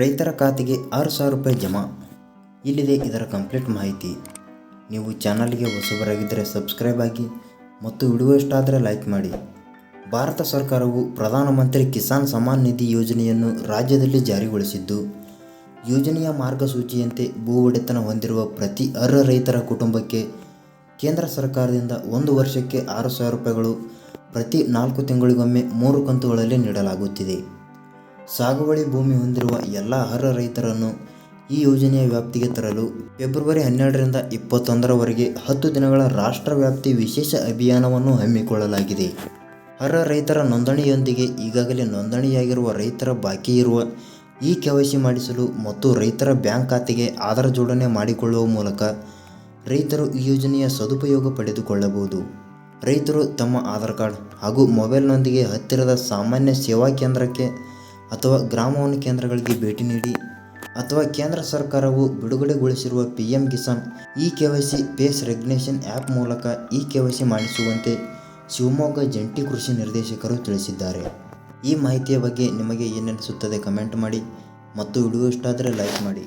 ರೈತರ ಖಾತೆಗೆ ಆರು ಸಾವಿರ ರೂಪಾಯಿ ಜಮಾ. ಇಲ್ಲಿದೆ ಇದರ ಕಂಪ್ಲೀಟ್ ಮಾಹಿತಿ. ನೀವು ಚಾನಲ್ಗೆ ಹೊಸಬರಾಗಿದ್ದರೆ ಸಬ್ಸ್ಕ್ರೈಬ್ ಆಗಿ ಮತ್ತು ವಿಡಿಯೋ ಇಷ್ಟಾದರೆ ಲೈಕ್ ಮಾಡಿ. ಭಾರತ ಸರ್ಕಾರವು ಪ್ರಧಾನಮಂತ್ರಿ ಕಿಸಾನ್ ಸಮ್ಮಾನ್ ನಿಧಿ ಯೋಜನೆಯನ್ನು ರಾಜ್ಯದಲ್ಲಿ ಜಾರಿಗೊಳಿಸಿದ್ದು, ಯೋಜನೆಯ ಮಾರ್ಗಸೂಚಿಯಂತೆ ಭೂ ಒಡೆತನ ಹೊಂದಿರುವ ಪ್ರತಿ ಅರ್ಹ ರೈತರ ಕುಟುಂಬಕ್ಕೆ ಕೇಂದ್ರ ಸರ್ಕಾರದಿಂದ ಒಂದು ವರ್ಷಕ್ಕೆ ಆರು ಸಾವಿರ ರೂಪಾಯಿಗಳು ಪ್ರತಿ ನಾಲ್ಕು ತಿಂಗಳಿಗೊಮ್ಮೆ ಮೂರು ಕಂತುಗಳಲ್ಲಿ ನೀಡಲಾಗುತ್ತಿದೆ. ಸಾಗುವಳಿ ಭೂಮಿ ಹೊಂದಿರುವ ಎಲ್ಲ ಅರ್ಹ ರೈತರನ್ನು ಈ ಯೋಜನೆಯ ವ್ಯಾಪ್ತಿಗೆ ತರಲು ಫೆಬ್ರವರಿ ಹನ್ನೆರಡರಿಂದ ಇಪ್ಪತ್ತೊಂದರವರೆಗೆ ಹತ್ತು ದಿನಗಳ ರಾಷ್ಟ್ರವ್ಯಾಪ್ತಿ ವಿಶೇಷ ಅಭಿಯಾನವನ್ನು ಹಮ್ಮಿಕೊಳ್ಳಲಾಗಿದೆ. ಅರ್ಹ ರೈತರ ನೋಂದಣಿಯೊಂದಿಗೆ ಈಗಾಗಲೇ ನೋಂದಣಿಯಾಗಿರುವ ರೈತರ ಬಾಕಿ ಇರುವ ಇ ಕೆ ಮಾಡಿಸಲು ಮತ್ತು ರೈತರ ಬ್ಯಾಂಕ್ ಖಾತೆಗೆ ಆಧಾರ್ ಜೋಡಣೆ ಮಾಡಿಕೊಳ್ಳುವ ಮೂಲಕ ರೈತರು ಈ ಯೋಜನೆಯ ಸದುಪಯೋಗ ಪಡೆದುಕೊಳ್ಳಬಹುದು. ರೈತರು ತಮ್ಮ ಆಧಾರ್ ಕಾರ್ಡ್ ಹಾಗೂ ಮೊಬೈಲ್ನೊಂದಿಗೆ ಹತ್ತಿರದ ಸಾಮಾನ್ಯ ಸೇವಾ ಕೇಂದ್ರಕ್ಕೆ ಅಥವಾ ಗ್ರಾಮವನ್ನು ಕೇಂದ್ರಗಳಿಗೆ ಭೇಟಿ ನೀಡಿ ಅಥವಾ ಕೇಂದ್ರ ಸರ್ಕಾರವು ಬಿಡುಗಡೆಗೊಳಿಸಿರುವ P M Kisan E K Y C face recognition app ಮೂಲಕ ಇ ಕೆ ವೈ ಸಿ ಮಾಡಿಸುವಂತೆ ಶಿವಮೊಗ್ಗ ಜಂಟಿ ಕೃಷಿ ನಿರ್ದೇಶಕರು ತಿಳಿಸಿದ್ದಾರೆ. ಈ ಮಾಹಿತಿಯ ಬಗ್ಗೆ ನಿಮಗೆ ಏನನಿಸುತ್ತದೆ ಕಮೆಂಟ್ ಮಾಡಿ ಮತ್ತು ವಿಡಿಯೋ ಇಷ್ಟ ಆದರೆ ಲೈಕ್ ಮಾಡಿ.